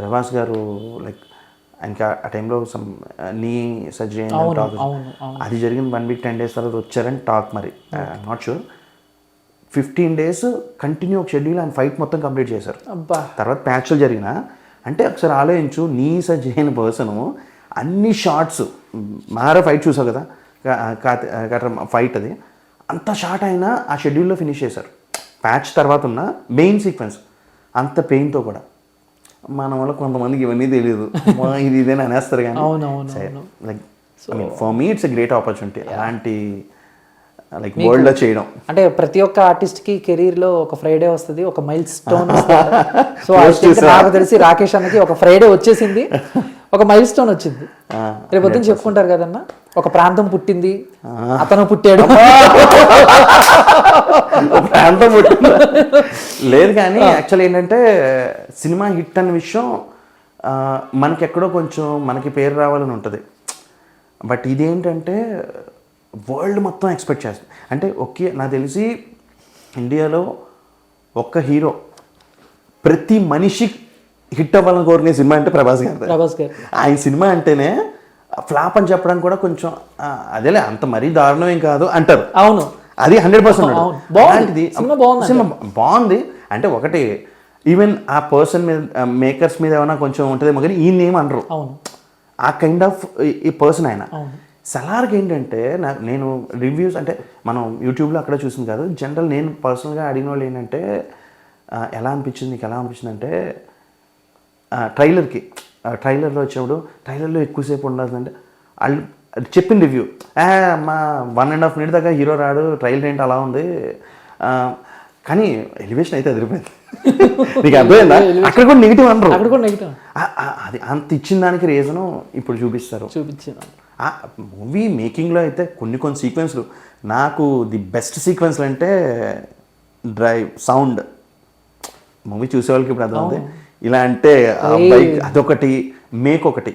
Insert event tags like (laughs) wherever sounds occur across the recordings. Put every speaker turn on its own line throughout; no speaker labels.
ప్రభాస్ గారు లైక్ ఇంకా ఆ టైంలో సమ్ నీ సర్జరీ టాక్ అది జరిగిన వన్ వీక్ టెన్ డేస్ తర్వాత వచ్చారని టాక్ మరి. Not sure fifteen days continue ఒక షెడ్యూల్ ఆయన ఫైట్ మొత్తం కంప్లీట్ చేశారు.
అబ్బా.
తర్వాత ప్యాచ్లు జరిగిన అంటే ఒకసారి ఆలోచించు నీ సర్జరీ అయిన పర్సను అన్ని షార్ట్స్ మహారా ఫైట్ చూసావు కదా? ఫైట్ అది. అంత షార్ట్ అయినా ఆ షెడ్యూల్లో ఫినిష్ చేశారు. ప్యాచ్ తర్వాత ఉన్న మెయిన్ సీక్వెన్స్ అంత పెయిన్తో కూడా. మన వల్ల కొంతమందికి ఇవన్నీ తెలియదు "అమ్మా, ఇది ఇదేనా అనేస్తారు కానీ.
అవును అవును అవును
like for me it's great opportunity అలాంటి లైక్ వరల్డ్లో చేయడం.
అంటే ప్రతి ఒక్క ఆర్టిస్ట్కి కెరీర్లో ఒక ఫ్రైడే వస్తుంది ఒక మైల్ స్టోన్ సో నాకు తెలిసి రాకేష్ అన్నకి ఒక ఫ్రైడే వచ్చేసింది. (laughs) ఒక మైల్ స్టోన్ వచ్చింది రేపు పొద్దున్న చెప్పుకుంటారు కదన్న? ఒక ప్రాంతం పుట్టింది అతను పుట్టాడు.
ప్రాంతం పుట్టింది. లేదు కానీ యాక్చువల్ ఏంటంటే సినిమా హిట్ అనే విషయం మనకి ఎక్కడో కొంచెం మనకి పేరు రావాలని ఉంటుంది. బట్ ఇదేంటంటే వరల్డ్ మొత్తం ఎక్స్పెక్ట్ చేస్తుంది. అంటే ఒకే నాకు తెలిసి ఇండియాలో ఒక్క హీరో ప్రతి మనిషి హిట్ అవ్వాలని కోరుకునే సినిమా అంటే ప్రభాస్ గారు
ప్రభాస్ గారు.
ఆయన సినిమా అంటేనే ఫ్లాప్ అని చెప్పడానికి కూడా కొంచెం అదేలే అంత మరీ దారుణం ఏం కాదు అంటారు.
అవును.
అది హండ్రెడ్ పర్సెంట్.
బాగుంది. సినిమా బాగుంది
అంటే. ఒకటి ఈవెన్ ఆ పర్సన్ మీద మేకర్స్ మీద ఏమైనా కొంచెం ఉంటుందేమో కానీ ఈయన ఏం అనరు.
అవును.
ఆ కైండ్ ఆఫ్ ఈ పర్సన్ ఆయన. సలార్కి ఏంటంటే నా నేను రివ్యూస్ అంటే మనం యూట్యూబ్లో అక్కడ చూసింది కాదు. జనరల్ నేను పర్సనల్గా అడిగిన వాళ్ళు ఏంటంటే ఎలా అనిపించింది నీకు ఎలా అనిపించింది అంటే ట్రైలర్కి ట్రైలర్లో వచ్చినప్పుడు ట్రైలర్లో ఎక్కువసేపు ఉండదంటే వాళ్ళు చెప్పిన రివ్యూ మా వన్ అండ్ హాఫ్ మినిట్ దాకా హీరో రాడు ట్రైలర్ ఏంటి అలా ఉంది. కానీ ఎలివేషన్ అయితే అదిరిపోయింది. (laughs) నీకు అర్థమైందా? అక్కడ కూడా నెగిటివ్ అనరు.
అక్కడ కూడా నెగిటివ్
అది అంత ఇచ్చిన దానికి రీజను ఇప్పుడు చూపిస్తారు.
చూపించాను
మూవీ మేకింగ్లో అయితే కొన్ని కొన్ని సీక్వెన్స్లు నాకు ది బెస్ట్ సీక్వెన్స్లు అంటే డ్రైవ్ సౌండ్ మూవీ చూసే వాళ్ళకి ఇప్పుడు అర్థం ఉంది ఇలా అంటే ఆ బైక్ అదొకటి మేక్ ఒకటి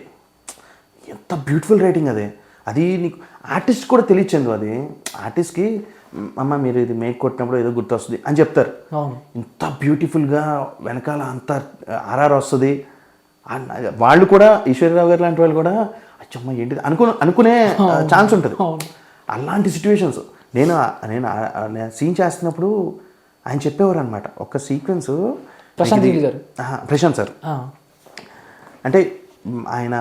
ఎంత బ్యూటిఫుల్ రైటింగ్ అది. అది నీకు ఆర్టిస్ట్ కూడా తెలియచెందు అది. ఆర్టిస్ట్కి అమ్మ మీరు ఇది మేక్ కొట్టినప్పుడు ఏదో గుర్తొస్తుంది అని చెప్తారు. ఇంత బ్యూటిఫుల్గా వెనకాల అంత ఆర్ఆర్ వస్తుంది. వాళ్ళు కూడా ఈశ్వర్యరావు గారు లాంటి వాళ్ళు కూడా అచ్చమ్మ ఏంటిది? అనుకు అనుకునే ఛాన్స్ ఉంటుంది. అలాంటి సిచ్యువేషన్స్. నేను నేను సీన్ చేస్తున్నప్పుడు ఆయన చెప్పేవారు అనమాట ఒక సీక్వెన్స్
ప్రశాంత్ గారు
ప్రశాంత్ సార్. అంటే ఆయన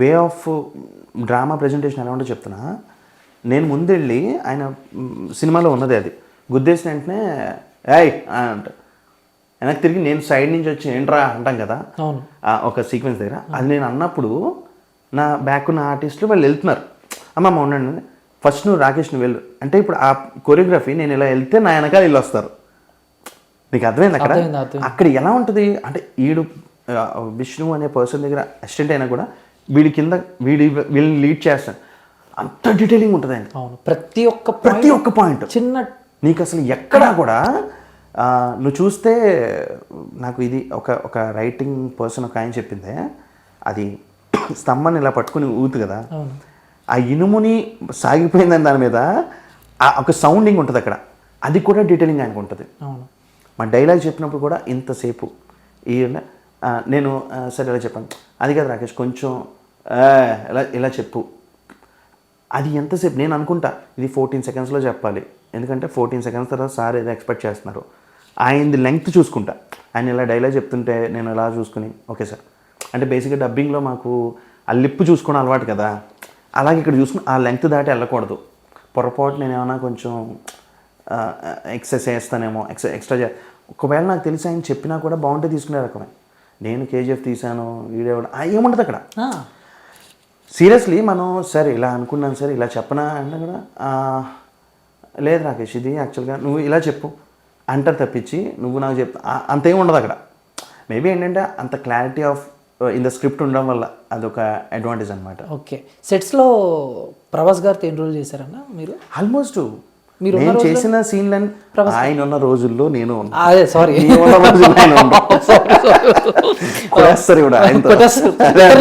వే ఆఫ్ డ్రామా ప్రజెంటేషన్ ఎలా ఉందో చెప్తున్నా. నేను ముందెళ్ళి ఆయన సినిమాలో ఉన్నది అది. గుద్దేసిన వెంటనే ఏయ్ అని అంట. వెనక్కి తిరిగి నేను సైడ్ నుంచి వచ్చి ఏంట్రా అంటాం కదా. ఒక సీక్వెన్స్ దగ్గర. అది నేను అన్నప్పుడు నా బ్యాక్ ఉన్న ఆర్టిస్టులు వాళ్ళు వెళ్తున్నారు. అమ్మమ్మ ఉండండి. ఫస్ట్ నువ్వు రాకేష్ నువ్వు వెళ్ళు. అంటే ఇప్పుడు ఆ కొరియోగ్రఫీ నేను ఇలా వెళ్తే నా వెనకాల వీళ్ళు వస్తారు. నీకు అర్థమైంది అక్కడ. అక్కడ ఎలా ఉంటుంది? అంటే ఈడు ఆ, విష్ణు అనే పర్సన్ దగ్గర అసిస్టెంట్ అయినా కూడా వీడి కింద వీడి వీళ్ళని లీడ్ చేస్తాను అంత డీటెయిలింగ్ ఉంటుంది ఆయన
అవును. ప్రతి ఒక్క
ప్రతి ఒక్క పాయింట్
చిన్న
నీకు అసలు ఎక్కడా కూడా నువ్వు చూస్తే నాకు ఇది ఒక ఒక రైటింగ్ పర్సన్ ఒక ఆయన చెప్పిందే అది (clears throat) స్తంభాన్ని ఇలా పట్టుకుని ఊతు కదా. ఆ ఇనుముని సాగిపోయిందని దాని మీద ఆ ఒక సౌండింగ్ ఉంటుంది అక్కడ. అది కూడా డీటెయిలింగ్ ఆయనకు ఉంటుంది.
అవును.
మా డైలాగ్ చెప్పినప్పుడు కూడా ఇంతసేపు ఈ నేను సరే ఇలా చెప్పాను. అది కాదు రాకేష్ కొంచెం ఇలా ఇలా చెప్పు. అది ఎంతసేపు? నేను అనుకుంటా ఇది ఫోర్టీన్ సెకండ్స్లో చెప్పాలి. ఎందుకంటే ఫోర్టీన్ సెకండ్స్ తర్వాత సార్ ఏదో ఎక్స్పెక్ట్ చేస్తున్నారు. ఆయనది లెంగ్త్ చూసుకుంటా. ఆయన ఇలా డైలాగ్ చెప్తుంటే నేను ఇలా చూసుకుని ఓకే సార్. అంటే బేసిక్గా డబ్బింగ్లో మాకు ఆ లిప్ చూసుకోవడం అలవాటు కదా. అలాగే ఇక్కడ చూసుకుని ఆ లెంగ్త్ దాటి వెళ్ళకూడదు. పొరపాటు నేను ఏమైనా కొంచెం ఎక్సెస్ చేస్తానేమో ఎక్స్ ఎక్స్ట్రా ఒకవేళ నాకు తెలిసి ఆయన చెప్పినా కూడా బాగుంటే తీసుకునే రకమే. నేను కేజీఎఫ్ తీసాను వీడియో ఏముండదు అక్కడ. సీరియస్లీ మనం సరే ఇలా అనుకున్నాను సరే ఇలా చెప్పనా? అంటే కూడా "ఆ, లేదు రాకేష్ ఇది యాక్చువల్గా నువ్వు ఇలా చెప్పు. అంటారు తప్పించి నువ్వు నాకు చెప్ అంతేం ఉండదు అక్కడ. మేబీ ఏంటంటే అంత clarity of in the script ఉండడం వల్ల అదొక అడ్వాంటేజ్ అనమాట
ఓకే. సెట్స్లో ప్రభాస్ గారితో ఎన్ని రోజులు చేశారన్న మీరు?
ఆల్మోస్ట్
మీరు
నేను చేసిన సీన్లని ఆయన ఉన్న. రోజుల్లో నేను.
అదే సారీ. (laughs) (laughs)
కొట్టేస్తారు. కూడా.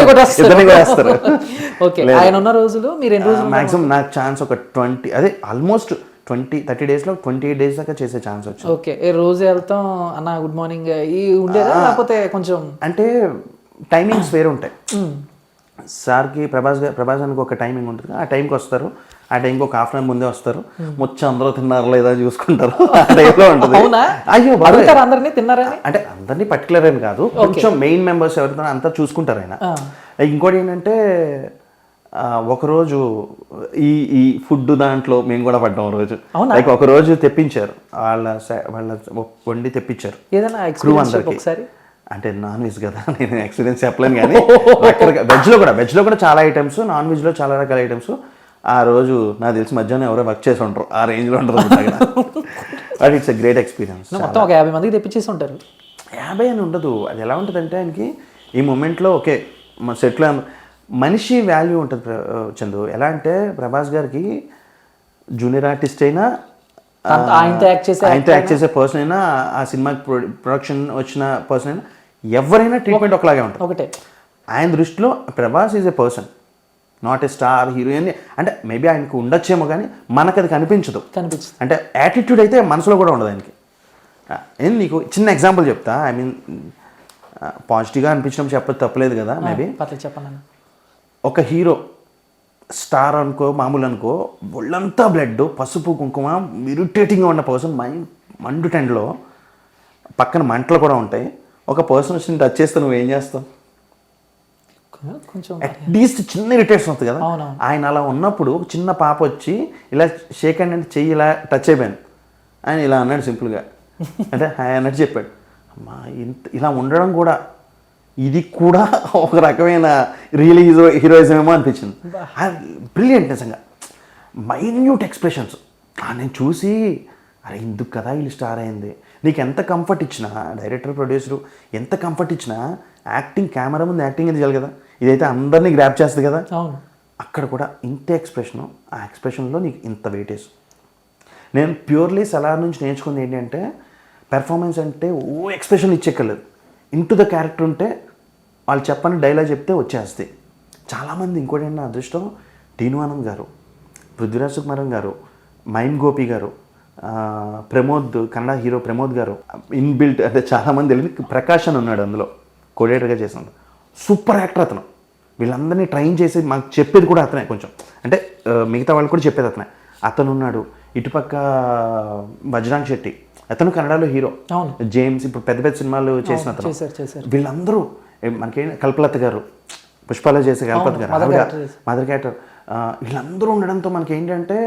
కొట్టేస్తారు. ఓకే ఆయన ఉన్న రోజులు మీరు ఎన్ని రోజులు
మాక్సిమం నాకు ఛాన్స్ ఒక ట్వంటీ అదే ఆల్మోస్ట్ ట్వంటీ థర్టీ డేస్లో ట్వంటీ ఎయిట్ డేస్ దాకా చేసే ఛాన్స్ వచ్చింది.
ఓకే ఏ రోజు వెళ్తాం? అన్న గుడ్ మార్నింగ్ ఈ ఉండేదా? లేకపోతే కొంచెం
అంటే టైమింగ్స్ వేరే ఉంటాయి సార్కి ప్రభాస్ ప్రభాస్ అని ఒక టైమింగ్ ఉంటుంది ఆ టైంకి వస్తారు. ఆ టైంకి ఒక హాఫ్ అన్ అవర్ ముందే వస్తారు. మొత్తం అందరూ తిన్నారు లేదా చూసుకుంటారు. (laughs) ఆ టైంలో ఉంటుంది.
అవునా?
అయ్యో
అందరినీ? తిన్నారని
అంటే అందరినీ పర్టికులర్ అని కాదు. కొంచెం మెయిన్ మెంబర్స్ ఎవరితో అంతా చూసుకుంటారు ఆయన. ఇంకోటి ఏంటంటే ఒకరోజు ఈ ఈ ఫుడ్ దాంట్లో మేము కూడా పడ్డాం ఒక రోజు? లైక్ ఒక రోజు తెప్పించారు. వాళ్ళ వాళ్ళ వండి తెప్పించారు.
ఏదైనా ఒకసారి.
అంటే నాన్ వెజ్ కదా (laughs) నేను ఎక్స్పీరియన్స్ చెప్పలేను కానీ. (laughs) వెజ్లో కూడా వెజ్లో కూడా చాలా ఐటమ్స్ నాన్ వెజ్లో చాలా రకాల ఐటమ్స్ ఆ రోజు నాకు తెలిసి మధ్యాహ్నం ఎవరో వర్క్ చేసి ఉంటారు ఆ రేంజ్లో ఉంటారు but it's a great experience
మొత్తం ఒక యాభై మందికి తెప్పించేసి ఉంటారు.
యాభై అని ఉండదు. అది ఎలా ఉంటుందంటే ఆయనకి ఈ మూమెంట్లో ఓకే మన సెట్లో మనిషి వాల్యూ ఉంటుంది చందు. ఎలా అంటే ప్రభాస్ గారికి జూనియర్ ఆర్టిస్ట్ అయినా
ఆయనతో యాక్ట్ చేసే
ఆయనతో యాక్ట్ చేసే పర్సన్ అయినా ఆ సినిమా ప్రొడక్షన్ వచ్చిన పర్సన్ అయినా ఎవరైనా ట్రీట్మెంట్ ఒకలాగే ఉంటుంది.
ఒకటే.
ఆయన దృష్టిలో Prabhas is a person not a star heroine అంటే మేబీ ఆయనకు ఉండొచ్చేమో కానీ మనకు అది కనిపించదు.
కనిపించింది.
అంటే యాటిట్యూడ్ అయితే మనసులో కూడా ఉండదు ఆయనకి. ఏం నీకు చిన్న ఎగ్జాంపుల్ చెప్తా? ఐ మీన్ పాజిటివ్గా అనిపించడం చెప్పదు తప్పలేదు కదా మేబీ
అన్న
ఒక హీరో స్టార్ అనుకో మామూలు అనుకో ఒళ్ళంతా బ్లడ్ పసుపు కుంకుమ ఇరిటేటింగ్గా ఉన్న పర్సన్ మైండ్ మండు టెండ్లో పక్కన మంటలు కూడా ఉంటాయి. ఒక పర్సన్ వచ్చి టచ్ చేస్తే నువ్వు ఏం చేస్తావు?
కొంచెం
అట్లీస్ట్ చిన్న ఇరిటేషన్ వస్తుంది కదా. ఆయన అలా ఉన్నప్పుడు చిన్న పాప వచ్చి ఇలా షేక్ హ్యాండ్ అంటే చెయ్యి ఇలా టచ్ అయిపోయాను ఆయన ఇలా అన్నాడు సింపుల్గా అంటే హాయ్ అన్నట్టు చెప్పాడు. అమ్మా ఇంత ఇలా ఉండడం కూడా ఇది కూడా ఒక రకమైన రియల్ హీరో హీరోయిజం ఏమో అనిపించింది. బ్రిలియంట్ నిజంగా. మైన్యూట్ ఎక్స్ప్రెషన్స్ నేను చూసి అరే ఇందుకు కదా వీళ్ళు స్టార్ అయింది. నీకు ఎంత కంఫర్ట్ ఇచ్చినా డైరెక్టర్ ప్రొడ్యూసరు ఎంత కంఫర్ట్ ఇచ్చినా యాక్టింగ్ కెమెరా ముందు యాక్టింగ్ అది చేయాలి కదా. ఇదైతే అందరినీ గ్రాప్ చేస్తుంది కదా. అక్కడ కూడా ఇంత ఎక్స్ప్రెషను ఆ ఎక్స్ప్రెషన్లో నీకు ఇంత వెయిటేజ్ నేను ప్యూర్లీ సలార్ నుంచి నేర్చుకుంది ఏంటంటే పెర్ఫార్మెన్స్ అంటే ఓ ఎక్స్ప్రెషన్ ఇచ్చేక్కర్లేదు. ఇంటూ ద క్యారెక్టర్ ఉంటే వాళ్ళు చెప్పని డైలాగ్ చెప్తే వచ్చేస్తాయి చాలామంది ఇంకోటి నా అదృష్టం టీను ఆనంద్ గారు పృథ్వీరాజ్ సుకుమారన్ గారు మైమ్ గోపి గారు ప్రమోద్ కన్నడ హీరో ప్రమోద్ గారు ఇన్బిల్ట్ అంటే చాలామంది తెలియదు ప్రకాష్ అని ఉన్నాడు అందులో కోడేటర్గా చేసినాడు. సూపర్ యాక్టర్ అతను. వీళ్ళందరినీ ట్రైన్ చేసి మాకు చెప్పేది కూడా అతనే కొంచెం. అంటే మిగతా వాళ్ళు కూడా చెప్పేది అతనే. అతను ఉన్నాడు ఇటుపక్క బజరాంగ్ శెట్టి. అతను కన్నడలో హీరో. జేమ్స్ ఇప్పుడు పెద్ద పెద్ద సినిమాలు చేసిన అతను. వీళ్ళందరూ మనకేం కల్పలత గారు పుష్పాలో చేసే కల్పలత గారు. మదర్ క్యారెక్టర్ వీళ్ళందరూ ఉండడంతో మనకి ఏంటంటే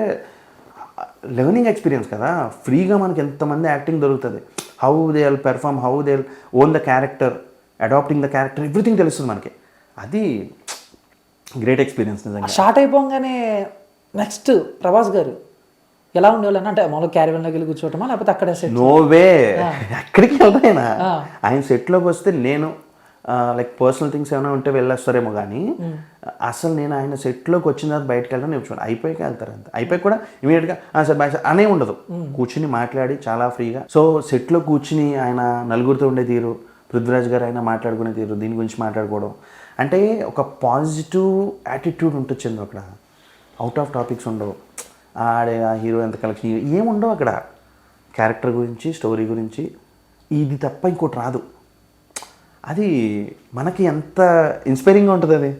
లెర్నింగ్ ఎక్స్పీరియన్స్ కదా. ఫ్రీగా మనకి ఎంతమంది యాక్టింగ్ దొరుకుతుంది. How they all perform how they own the character adapting the character everything తెలుస్తుంది మనకి. అది గ్రేట్ ఎక్స్పీరియన్స్ నిజంగా.
షార్ట్ అయిపోగానే నెక్స్ట్ ప్రభాస్ గారు ఎలా ఉండేవాళ్ళని? అంటే మామూలుగా క్యారీవెన్లోకి వెళ్ళి కూర్చోవటమా? లేకపోతే అక్కడే సెట్
నోవే ఎక్కడికి వెళ్తాయినా ఆయన సెట్లోకి వస్తే నేను లైక్ పర్సనల్ థింగ్స్ ఏమైనా ఉంటే వెళ్ళొస్తారేమో కానీ అసలు నేను ఆయన సెట్లోకి వచ్చిన తర్వాత బయటకు వెళ్ళడం నేర్చుకోండి అయిపోయాక వెళ్తారు అంత. అయిపోయి కూడా ఇమీడియట్గా సార్ బాయ్ సార్ అనే ఉండదు. కూర్చుని మాట్లాడి చాలా ఫ్రీగా. సో సెట్లో కూర్చుని ఆయన నలుగురితో ఉండే తీరు పృథ్వీరాజ్ గారు అయినా మాట్లాడుకునే తీరు దీని గురించి మాట్లాడుకోవడం. అంటే ఒక పాజిటివ్ యాటిట్యూడ్ ఉంటుంది అక్కడ. అవుట్ ఆఫ్ టాపిక్స్ ఉండవు. ఆడే ఆ హీరో ఎంత కలెక్షన్ ఏముండవు అక్కడ. క్యారెక్టర్ గురించి స్టోరీ గురించి. ఇది తప్ప ఇంకోటి రాదు. అది మనకి ఎంత ఇన్స్పైరింగ్గా ఉంటుంది అది